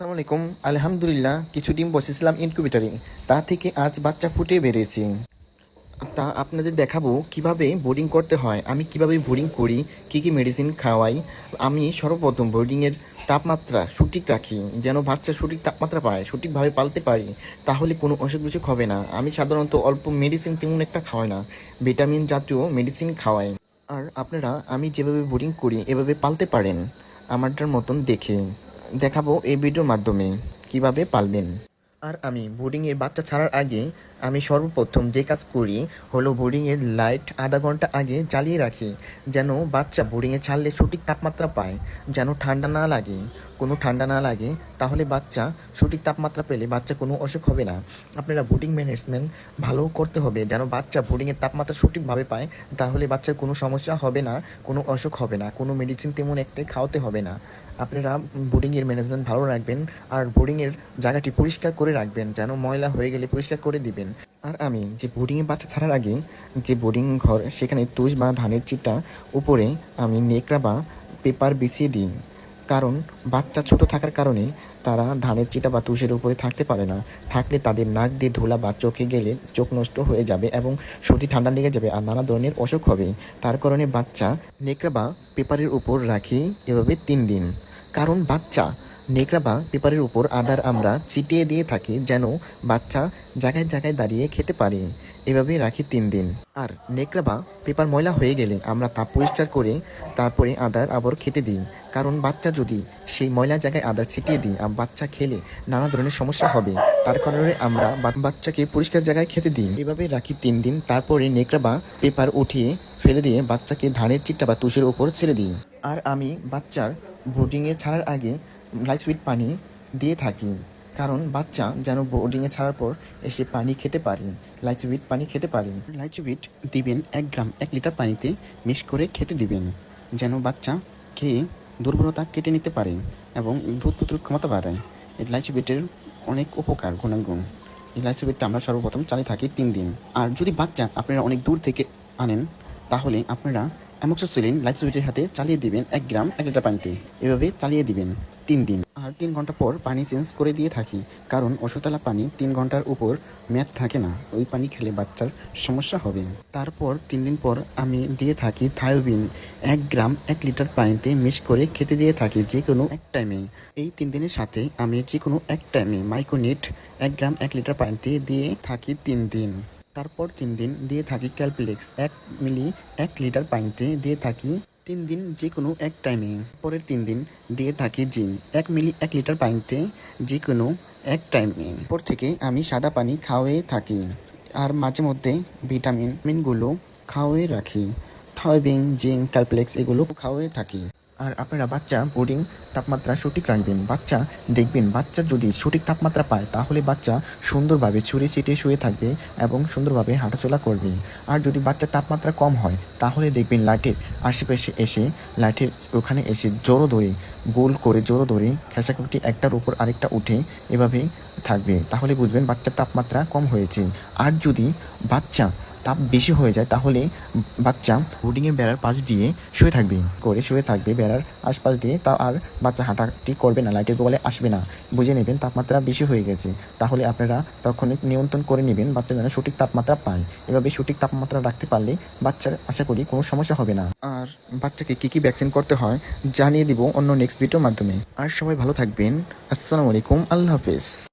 আসসালামু আলাইকুম। আলহামদুলিল্লাহ, কিছু বসেছিলাম ইনকিউবেটারে। তা থেকে আজ বাচ্চা ফুটে বেরিয়েছে। তা আপনাদের দেখাবো কীভাবে বোর্ডিং করতে হয়, আমি কীভাবে বোর্ডিং করি, কি কি মেডিসিন খাওয়াই। আমি সর্বপ্রথম বোর্ডিংয়ের তাপমাত্রা সঠিক রাখি, যেন বাচ্চা সঠিক তাপমাত্রা পায়, সঠিকভাবে পালতে পারি, তাহলে কোনো অসুখ বিসুখ হবে না। আমি সাধারণত অল্প মেডিসিন তেমন একটা খাওয়াই না ভিটামিন জাতীয় মেডিসিন খাওয়াই। আর আপনারা, আমি যেভাবে বোর্ডিং করি, এভাবে পালতে পারেন, আমারটার মতন দেখে। দেখাবো এই ভিডিওর মাধ্যমে, কীভাবে পালবেন। আর আমি বোর্ডিংয়ের বাচ্চা ছাড়ার আগে আমি সর্বপ্রথম যে কাজ করি হলো বোর্ডিংয়ের লাইট আধা ঘণ্টা আগে জ্বালিয়ে রাখি, যেন বাচ্চা বোর্ডিংয়ে ছাড়লে সঠিক তাপমাত্রা পায়, যেন ঠান্ডা না লাগে। কোনো ঠান্ডা না লাগে, তাহলে বাচ্চা সঠিক তাপমাত্রা পেলে বাচ্চা কোনো অসুখ হবে না। আপনারা বোর্ডিং ম্যানেজমেন্ট ভালো করতে হবে। যেন বাচ্চা বোর্ডিংয়ের তাপমাত্রা সঠিকভাবে পায়, তাহলে বাচ্চার কোনো সমস্যা হবে না, কোনো অসুখ হবে না। কোনো মেডিসিন তেমন একটা খাওয়াতে হবে না। আপনারা বোর্ডিংয়ের ম্যানেজমেন্ট ভালো রাখবেন আর বোর্ডিংয়ের জায়গাটি পরিষ্কার করে রাখবেন, যেন ময়লা হয়ে গেলে পরিষ্কার করে দিবেন। আর আমি যে বোর্ডিংয়ে বাচ্চা ছাড়ার আগে যে বোর্ডিং ঘর, সেখানে তুষ বা ধানের চিটা, উপরে আমি নেকড়া বা পেপার বিছিয়ে দিই। কারণ বাচ্চা ছোট থাকার কারণে তারা ধানের চিটা বা তুষের উপরে থাকতে পারে না। থাকলে তাদের নাক দিয়ে ধুলা বা চোখে গেলে চোখ নষ্ট হয়ে যাবে এবং সর্দি ঠান্ডা লেগে যাবে আর নানা ধরনের অসুখ হবে। তার কারণে বাচ্চা নেকড়া বা পেপারের উপর রাখি এভাবে তিন দিন। কারণ বাচ্চা নেকড়া বা পেপারের উপর আদার আমরা ছিটিয়ে দিয়ে থাকি যেন বাচ্চা জায়গায় জায়গায় দাঁড়িয়ে খেতে পারে। এভাবে রাখি তিন দিন। আর নেকড়া বা পেপার ময়লা হয়ে গেলে আমরা তা পরিষ্কার করে তারপরে আদার আবার খেতে দিই। কারণ বাচ্চা যদি সেই ময়লা জায়গায় আদার ছিটিয়ে দিই আর বাচ্চা খেলে নানা ধরনের সমস্যা হবে। তার কারণে আমরা বাচ্চাকে পরিষ্কার জায়গায় খেতে দিই। এভাবে রাখি তিন দিন। তারপরে নেকড়া বা পেপার উঠিয়ে ফেলে দিয়ে বাচ্চাকে ধানের চিট্টা বা তুষের ওপর ছেড়ে দিই। আর আমি বাচ্চার বোর্ডিংয়ে ছাড়ার আগে লাইট সুইট পানি দিয়ে থাকি। কারণ বাচ্চা যেন বোর্ডিংয়ে ছাড়ার পর এসে পানি খেতে পারি লাইট সুইট পানি খেতে পারি। লাইট সুইট দিবেন এক গ্রাম, এক লিটার পানিতে মিক্স করে খেতে দিবেন, যেন বাচ্চা খেয়ে দুর্বলতা কেটে নিতে পারে এবং দুধ প্রতিরোধ ক্ষমতা বাড়ায়। এই লাইট সুইটের অনেক উপকার, গুণাগুণ। এই লাইট সুইটটা আমরা সর্বপ্রথম চালিয়ে থাকি তিন দিন। আর যদি বাচ্চা আপনারা অনেক দূর থেকে আনেন, তাহলে আপনারা অ্যামোক্সিসিলিন লাইট সুইটের হাতে চালিয়ে দিবেন এক গ্রাম, এক লিটার পানিতে। এভাবে চালিয়ে দিবেন। তিন দিন। আর তিন ঘণ্টা পর পানি চেঞ্জ করে দিয়ে থাকি, কারণ ওষুধওয়ালা পানি তিন ঘণ্টার উপর মেয়াদ থাকে না, ওই পানি খেলে বাচ্চার সমস্যা হবে। তারপর তিন দিন পর আমি দিয়ে থাকি থায়োবিন, এক গ্রাম এক লিটার পানিতে মিক্স করে খেতে দিয়ে থাকি যে কোনো এক টাইমে এই। তিন দিনের সাথে আমি যে কোনো এক টাইমে মাইক্রোনিট এক গ্রাম এক লিটার পানিতে দিয়ে থাকি তিন দিন। তারপর তিন দিন দিয়ে থাকি ক্যালপিলেক্স, এক মিলি এক লিটার পানিতে দিয়ে থাকি তিন দিন যে কোনো এক টাইমে পরের তিন দিন দিয়ে থাকি জিম এক মিলি এক লিটার পানিতে যে কোনো এক টাইমে পর থেকে আমি সাদা পানি খাওয়াই থাকি। আর মাঝে মধ্যে ভিটামিন মিনগুলো খাওয়াই রাখি। থাইবিং জিঙ্ক ক্যালপ্লেক্স এগুলো খাওয়াই থাকি। আর আপনারা বাচ্চা বোর্ডিং তাপমাত্রা সঠিক রাখবেন। বাচ্চা দেখবেন, বাচ্চা যদি সঠিক তাপমাত্রা পায়, তাহলে বাচ্চা সুন্দরভাবে ছড়িয়ে ছিটিয়ে শুয়ে থাকবে এবং সুন্দরভাবে হাঁটাচলা করবে। আর যদি বাচ্চার তাপমাত্রা কম হয়, তাহলে দেখবেন লাইটের আশেপাশে এসে, লাইটের ওখানে এসে জোরো ধরে, গোল করে জোরো ধরে খেসাকুটি একটার উপর আরেকটা উঠে এভাবে থাকবে। তাহলে বুঝবেন বাচ্চার তাপমাত্রা কম হয়েছে। আর যদি বাচ্চা তাপ বেশি হয়ে যায়, তাহলে বাচ্চা বোর্ডিংয়ের বেড়ার পাশ দিয়ে শুয়ে থাকবে, করে শুয়ে থাকবে বেড়ার আশপাশ দিয়ে, তা আর বাচ্চা হাঁটাহাঁটি করবে না লাইটের বলে আসবে না। বুঝে নেবেন তাপমাত্রা বেশি হয়ে গেছে, তাহলে আপনারা তখন নিয়ন্ত্রণ করে নেবেন বাচ্চা যেন সঠিক তাপমাত্রা পায়। এভাবে সঠিক তাপমাত্রা রাখতে পারলে বাচ্চার, আশা করি কোনো সমস্যা হবে না। আর বাচ্চাকে কী কী ভ্যাকসিন করতে হয় জানিয়ে দিব অন্য নেক্সট ভিডিওর মাধ্যমে। আর সবাই ভালো থাকবেন। আসসালামু আলাইকুম, আল্লাহ হাফেজ।